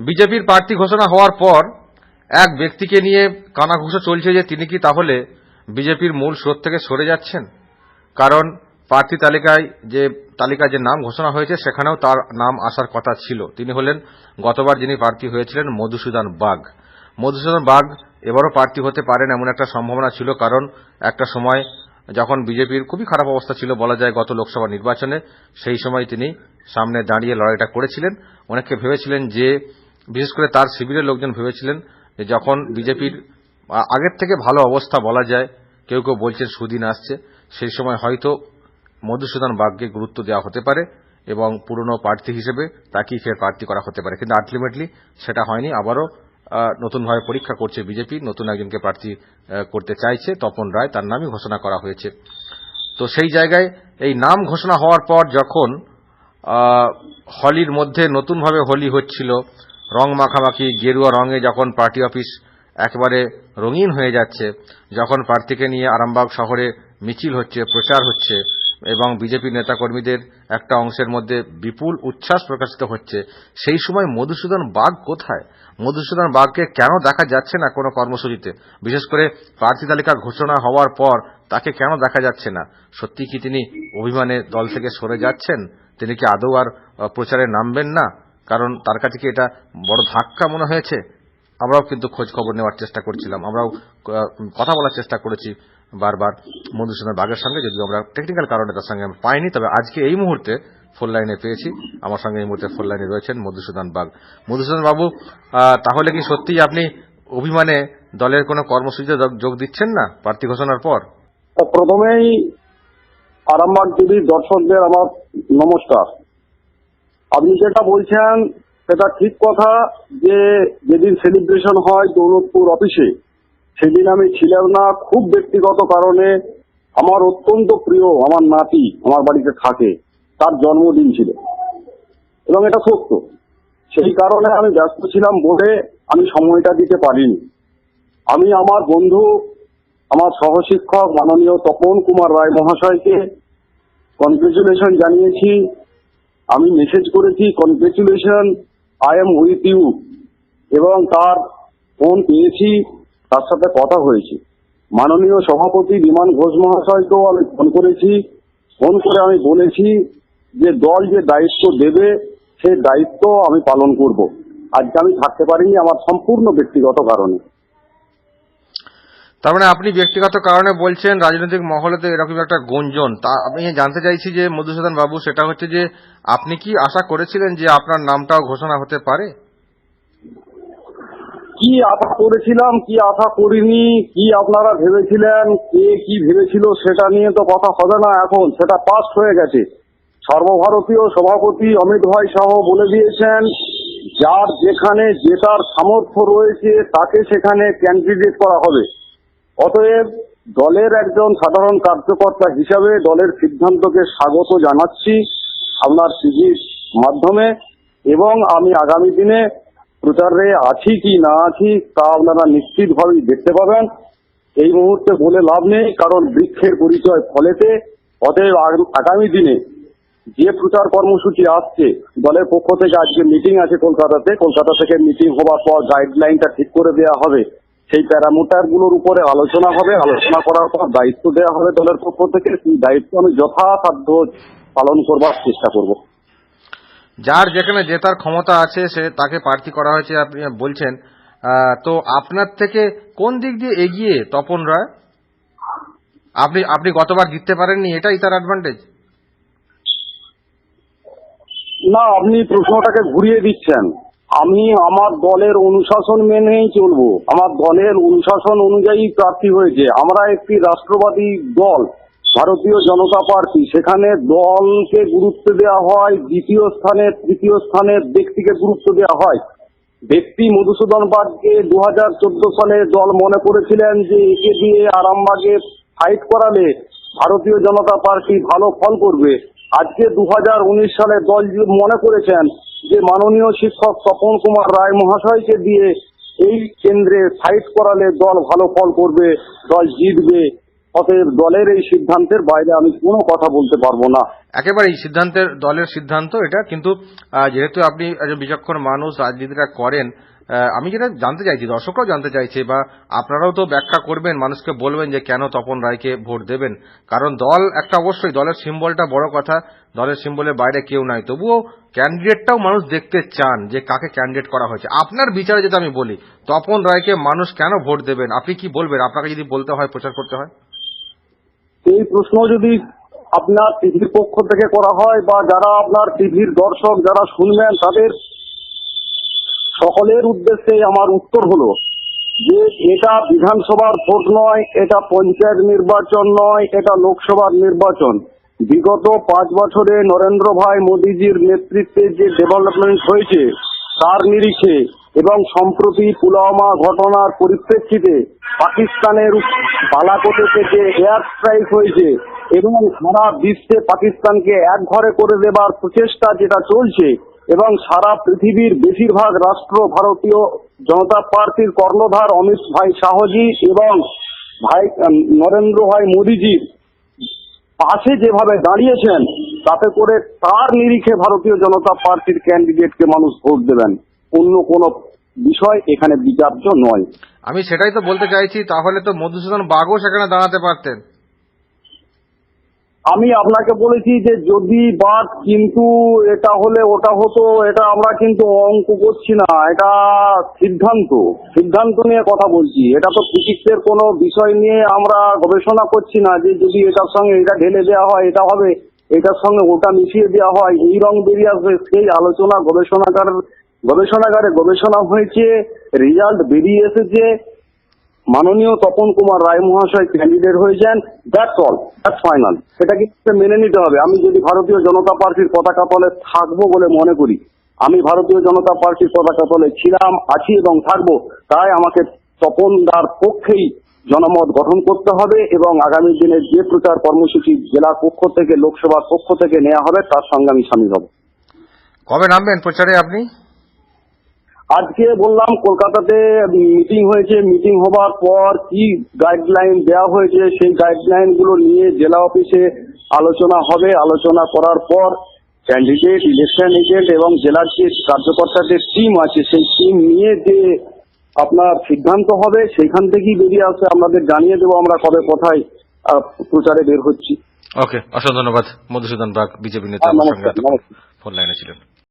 বিজেপির প্রার্থী ঘোষণা হওয়ার পর এক ব্যক্তিকে নিয়ে কানাঘুষো চলছে যে তিনি কি তাহলে বিজেপির মূল স্রোত থেকে সরে যাচ্ছেন? কারণ প্রার্থী তালিকায় যে তালিকায় যে নাম ঘোষণা হয়েছে, সেখানেও তার নাম আসার কথা ছিল। তিনি হলেন গতবার যিনি প্রার্থী হয়েছিলেন মধুসূদন বাগ। মধুসূদন বাগ এবারও প্রার্থী হতে পারেন এমন একটা সম্ভাবনা ছিল, কারণ একটা সময় যখন বিজেপির খুবই খারাপ অবস্থা ছিল বলা যায় গত লোকসভা নির্বাচনে, সেই সময় তিনি সামনে দাঁড়িয়ে লড়াইটা করেছিলেন। অনেকে ভেবেছিলেন যে বিশেষ করে তার শিবিরের লোকজন ভেবেছিলেন যে যখন বিজেপির আগের থেকে ভালো অবস্থা বলা যায়, কেউ কেউ বলছেন সুদিন আসছে, সেই সময় হয়তো মধুসূদন বাগকে গুরুত্ব দেওয়া হতে পারে এবং পুরনো প্রার্থী হিসেবে তাকেই ফের প্রার্থী করা হতে পারে। কিন্তু আলটিমেটলি সেটা হয়নি। আবারও নতুনভাবে পরীক্ষা করছে বিজেপি, নতুন একজনকে প্রার্থী করতে চাইছে, তপন রায়, তার নামই ঘোষণা করা হয়েছে। তো সেই জায়গায় এই নাম ঘোষণা হওয়ার পর যখন হলির মধ্যে নতুনভাবে হোলি হচ্ছিল রং মাখামাখি, গেরুয়া রঙে যখন পার্টি অফিস একেবারে রঙিন হয়ে যাচ্ছে, যখন প্রার্থীকে নিয়ে আরামবাগ শহরে মিছিল হচ্ছে, প্রচার হচ্ছে এবং বিজেপি নেতাকর্মীদের একটা অংশের মধ্যে বিপুল উচ্ছ্বাস প্রকাশিত হচ্ছে, সেই সময় মধুসূদন বাঘ কোথায়? মধুসূদন বাঘকে কেন দেখা যাচ্ছে না কোনো কর্মসূচিতে? বিশেষ করে প্রার্থী তালিকা ঘোষণা হওয়ার পর তাকে কেন দেখা যাচ্ছে না? সত্যি কি তিনি অভিমানে দল থেকে সরে যাচ্ছেন? তিনি কি আদৌ আর প্রচারে নামবেন না? কারণ তার কাছে কি এটা বড় ধাক্কা মনে হয়েছে? আমরাও কিন্তু খোঁজ খবর নেওয়ার চেষ্টা করছিলাম। আমরাও কথা বলার চেষ্টা করেছি বারবার মধুসূদন বাগের সঙ্গে। যদিও আমরা টেকনিক্যাল কারণে তার সঙ্গে পাইনি, তবে আজকে এই মুহূর্তে ফোন লাইনে পেয়েছি। আমার সঙ্গে এই মুহূর্তে ফোন লাইনে রয়েছেন মধুসূদন বাগ মধুসূদন বাবু তাহলে কি সত্যিই আপনি অভিমানে দলের কোনো কর্মসূচিতে যোগ- দিচ্ছেন না প্রার্থী ঘোষণার পর? প্রথমেই আরামবাগ টিভির দর্শকদের আমার নমস্কার। আপনি যেটা বলছেন, সেটা ঠিক কথা যে যেদিন সেলিব্রেশন হয় দৌলতপুর অফিসে সেদিন আমি ছিলাম না। খুব ব্যক্তিগত কারণে আমার অত্যন্ত প্রিয় আমার নাতি আমার বাড়িতে থাকে, তার জন্মদিন ছিল। এবং এটা সত্য। সেই কারণে আমি ব্যস্ত ছিলাম বলে আমি সময়টা দিতে পারিনি। আমি আমার বন্ধু, আমার সহশিক্ষক মাননীয় তপন কুমার রায় মহাশয়কে কনগ্রেচুলেশন জানিয়েছি। আমি মেসেজ করেছি congratulation I am with you এবং তার ফোন পেয়েছি, তার সাথে কথা হয়েছে। মাননীয় সভাপতি বিমান ঘোষ মহাশয়কেও আমি ফোন করেছি। ফোন করে আমি বলেছি যে, দল যে দায়িত্ব দেবে সেই দায়িত্ব আমি পালন করব। আজকে আমি থাকতে পারিনি আমার সম্পূর্ণ ব্যক্তিগত কারণে। তার মানে আপনি ব্যক্তিগত কারণে বলছেন রাজনৈতিক মহলে তো এরকম একটা গুঞ্জন। তা আমি জানতে চাইছি যে মধুসূদন বাবু, সেটা হচ্ছে যে আপনি কি আশা করেছিলেন যে আপনার নামটাও ঘোষণা হতে পারে? কি আশা করেছিলাম, কি আশা করিনি, কি আপনারা ভেবেছিলেন, কে কি ভেবেছিল সেটা নিয়ে তো কথা হবে না এখন, সেটা পাস হয়ে গেছে। সর্বভারতীয় সভাপতি অমিত ভাই সহ বলে দিয়েছেন, যার যেখানে জেতার সামর্থ্য রয়েছে, তাকে সেখানে ক্যান্ডিডেট করা হবে। অতএব দলের একজন সাধারণ কার্যকর্তা হিসাবে দলের সিদ্ধান্তকে স্বাগত জানাচ্ছি আপনার টিভির মাধ্যমে, এবং আমি আগামী দিনে প্রচারে আছি কি না আছি তা আপনারা নিশ্চিতভাবেই দেখতে পাবেন। এই মুহূর্তে বলে লাভ নেই, কারণ বৃক্ষের পরিচয় ফলেতে। অতএব আগামী দিনে যে প্রচার কর্মসূচি আসছে, দলের পক্ষ থেকে আজকে মিটিং আছে কলকাতাতে। কলকাতা থেকে মিটিং হবার পর গাইডলাইনটা ঠিক করে দেওয়া হবে। সেই প্যারামিটারগুলোর উপরে আলোচনা হবে আলোচনা করার পর দায়িত্ব দেওয়া হবে দলের পক্ষ থেকে। সেই দায়িত্ব আমি যথাসাধ্য পালন করবার চেষ্টা করব। যার যেখানে জেতার ক্ষমতা আছে সে তাকে প্রার্থী করা হয়েছে আপনি বলছেন। তো আপনার থেকে কোন দিক দিয়ে এগিয়ে তপন রায়? আপনি আপনি গতবার জিততে পারেননি এটাই তার অ্যাডভান্টেজ না আপনি প্রশ্নটাকে ঘুরিয়ে দিচ্ছেন। আমি আমার দলের অনুশাসন মেনেই চলবো। আমার দলের অনুশাসন অনুযায়ী প্রার্থী হয়েছে। আমরা একটি রাষ্ট্রবাদী দল, ভারতীয় জনতা পার্টি। সেখানে দলকে গুরুত্ব দেওয়া হয়, দ্বিতীয় স্থানে, তৃতীয় স্থানের ব্যক্তিকে গুরুত্ব দেওয়া হয়। ব্যক্তি মধুসূদন বাগকে দু হাজার চোদ্দ সালে দল মনে করেছিলেন যে একে দিয়ে আরামবাগে ফাইট করালে ভারতীয় জনতা পার্টি ভালো ফল করবে। আজকে দু হাজার উনিশ সালে দল মনে করেছেন যে মাননীয় শিক্ষক তপন কুমার রায় মহাশয়কে দিয়ে এই কেন্দ্রে ফাইট করালে দল ভালো ফল করবে, দল জিতবে। অতএব দলের এই সিদ্ধান্তের বাইরে আমি কোনো কথা বলতে পারব না। একেবারে এই সিদ্ধান্তের, দলের সিদ্ধান্ত এটা। কিন্তু যেহেতু আপনি বিচক্ষণ মানুষ, রাজনীতিটা করেন আমি যেটা জানতে চাইছি, দর্শকরাও জানতে চাইছে বা আপনারাও তো ব্যাখ্যা করবেন, মানুষকে বলবেন যে কেন তপন রায়কে ভোট দেবেন। কারণ দল একটা অবশ্যই, দলের সিম্বলটা বড় কথা, দলের সিম্বলের বাইরে কেউ নাই। তবুও ক্যান্ডিডেটটাও মানুষ দেখতে চান যে কাকে ক্যান্ডিডেট করা হয়েছে। আপনার বিচারে যেটা আমি বলি, তপন রায়কে মানুষ কেন ভোট দেবেন? আপনি কি বলবেন? আপনাকে যদি বলতে হয়, প্রচার করতে হয়। এই প্রশ্ন যদি আপনার টিভির পক্ষ থেকে করা হয় বা যারা আপনার টিভির দর্শক যারা শুনবেন, তাদের সকলের উদ্দেশ্যে আমার উত্তর হলো যে এটা বিধানসভার ভোট নয়, এটা পঞ্চায়েত নির্বাচন নয়, এটা লোকসভার নির্বাচন। বিগত পাঁচ বছরে নরেন্দ্র ভাই মোদীজির নেতৃত্বে যে ডেভেলপমেন্ট হয়েছে, তার নিরিখে এবং সম্প্রতি পুলওয়ামা ঘটনার পরিপ্রেক্ষিতে পাকিস্তানের বালাকোটে থেকে এয়ার স্ট্রাইক হয়েছে এবং সারা বিশ্বে পাকিস্তানকে এক ঘরে করে দেবার প্রচেষ্টা যেটা চলছে এবং সারা পৃথিবীর বেশিরভাগ রাষ্ট্র ভারতীয় জনতা পার্টির কর্ণধার অমিত ভাই শাহজি এবং ভাই নরেন্দ্র ভাই মোদীজির পাশে যেভাবে দাঁড়িয়েছেন, তাতে করে তার নিরিখে ভারতীয় জনতা পার্টির ক্যান্ডিডেটকে মানুষ ভোট দেবেন। অন্য কোনো বিষয় এখানে বিচার্য নয়। আমি সেটাই তো বলতে চাইছি, তাহলে তো মধুসূদন বাগও সেখানে দাঁড়াতে পারতেন। আমি আপনাকে বলেছি যে যদি বাদ কিন্তু এটা হলে ওটা হতো, এটা আমরা কিন্তু অঙ্ক করছি না, এটা সিদ্ধান্ত। সিদ্ধান্ত নিয়ে কথা বলছি। এটা তো ফিজিক্সের কোনো বিষয় নিয়ে আমরা গবেষণা করছি না যে যদি এটার সঙ্গে এটা ঢেলে দেওয়া হয়, এটা হবে, এটার সঙ্গে ওটা মিশিয়ে দেওয়া হয়। এই রং বেরিয়ে আসবে, সেই আলোচনা গবেষণাগার, গবেষণাগারে গবেষণা হয়েছে, রেজাল্ট বেরিয়ে এসেছে। মাননীয় তপন কুমার রায় মহাশয় ক্যান্ডিডেট হয়েছেন দ্যাটস অল দ্যাটস ফাইনাল সেটা কিন্তু মেনে নিতে হবে? আমি যদি ভারতীয় জনতা পার্টির পতাকা তলে থাকব বলে মনে করি, আমি ভারতীয় জনতা পার্টির পতাকা তলে ছিলাম, আছি এবং থাকব, তাই আমাকে তপন দার পক্ষেই জনমত গঠন করতে হবে এবং আগামী দিনে যে প্রচার কর্মসূচি জেলা পক্ষ থেকে, লোকসভার পক্ষ থেকে নেওয়া হবে, তার সঙ্গে আমি সামিল হব। কবে নামবেন প্রচারে আপনি? আজকে বললাম কলকাতাতে মিটিং হয়েছে। মিটিং হবার পর কি গাইডলাইন দেওয়া হয়েছে সেই গাইডলাইনগুলো নিয়ে জেলা অফিসে আলোচনা হবে। আলোচনা করার পর ক্যান্ডিডেট ইলেকশন এজেন্ট এবং জেলার যে কার্যকর্তাদের টিম আছে সেই টিম নিয়ে যে আপনার সিদ্ধান্ত হবে সেইখান থেকেই বেরিয়ে আসে আমাদের জানিয়ে দেবো আমরা কবে কোথায় প্রচারে বের হচ্ছি। ওকে অসংখ্য ধন্যবাদ। মধুসূদন বাগ বিজেপি নেতা হ্যাঁ। ফোন লাইনে ছিলেন।